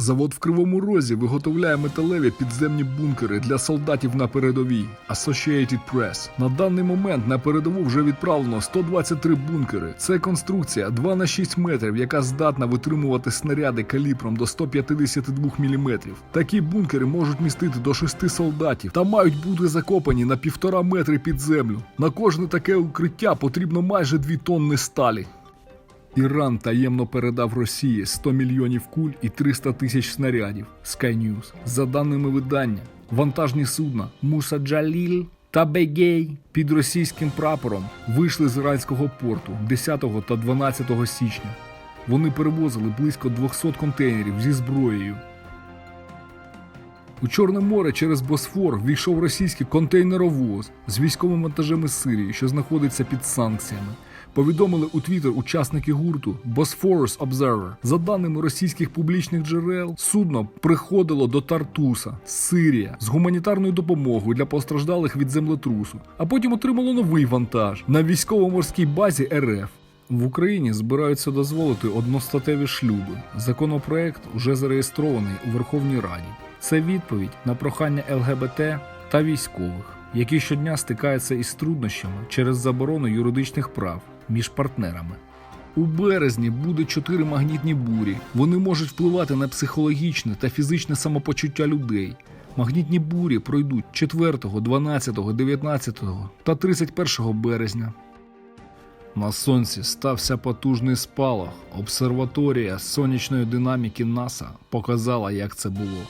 Завод в Кривому Розі виготовляє металеві підземні бункери для солдатів на передовій. Associated Press. На даний момент на передову вже відправлено 123 бункери. Це конструкція 2 на 6 метрів, яка здатна витримувати снаряди калібром до 152 мм. Такі бункери можуть містити до 6 солдатів та мають бути закопані на півтора метри під землю. На кожне таке укриття потрібно майже 2 тонни сталі. Іран таємно передав Росії 100 мільйонів куль і 300 тисяч снарядів. Sky News. За даними видання, вантажні судна Муса Джаліль та Бегей під російським прапором вийшли з іранського порту 10 та 12 січня. Вони перевозили близько 200 контейнерів зі зброєю. У Чорне море через Босфор війшов російський контейнеровоз з військовим вантажем із Сирії, що знаходиться під санкціями. Повідомили у Твіттер учасники гурту Bosphorus Observer. За даними російських публічних джерел, судно приходило до Тартуса, Сирія, з гуманітарною допомогою для постраждалих від землетрусу, а потім отримало новий вантаж на військово-морській базі РФ. В Україні збираються дозволити одностатеві шлюби. Законопроект уже зареєстрований у Верховній Раді. Це відповідь на прохання ЛГБТ та військових, які щодня стикаються із труднощами через заборону юридичних прав між партнерами. У березні буде чотири магнітні бурі. Вони можуть впливати на психологічне та фізичне самопочуття людей. Магнітні бурі пройдуть 4, 12, 19 та 31 березня. На сонці стався потужний спалах. Обсерваторія сонячної динаміки НАСА показала, як це було.